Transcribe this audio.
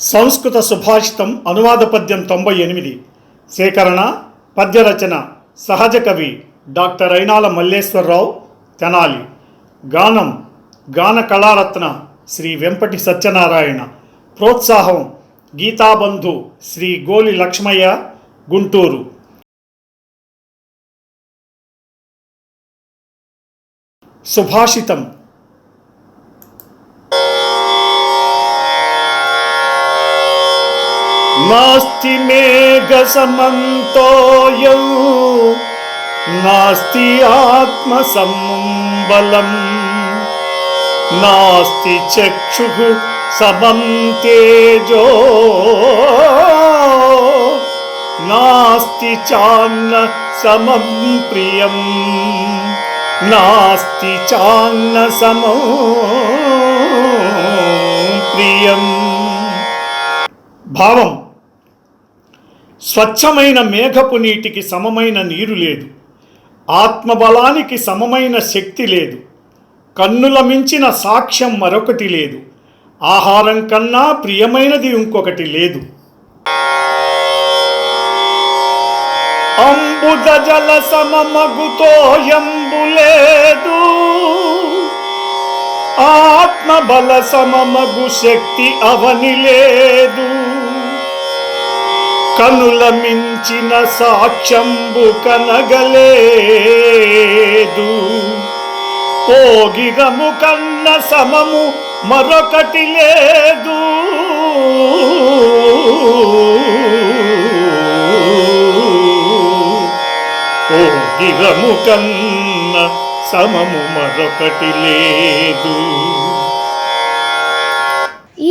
సంస్కృత సుభాషితం అనువాద పద్యం తొంభై ఎనిమిది. సేకరణ పద్యరచన సహజ కవి డాక్టర్ అయినాల మల్లేశ్వరరావు తెనాలి. గానం గాన కళారత్న శ్రీ వెంపటి సత్యనారాయణ. ప్రోత్సాహం గీతాబంధు శ్రీ గోలి లక్ష్మయ్య గుంటూరు. సుభాషితం నాస్తి మేఘసమంతోయం నాస్తి ఆత్మసంబలం నాస్తి చక్షు సమం తేజో నాస్తి చాన్న సమం ప్రియం. నాస్తి చాన్న సమం ప్రియం. భావం. స్వచ్ఛమైన మేఘపు నీటికి సమమైన నీరు లేదు. ఆత్మబలానికి సమమైన శక్తి లేదు. కన్నుల మించిన సాక్ష్యం మరొకటి లేదు. ఆహారం కన్నా ప్రియమైనది ఇంకొకటి లేదు. అంబుద జల సమమగుతో ఎంబులేదు ఆత్మబల సమమగు శక్తి అవని లేదు. కనుల మించిన సాక్ష్యంబు కనగలేదు. పోగిగము కన్న సమము మరొకటి లేదు. పోగిగము కన్న సమము మరొకటి లేదు.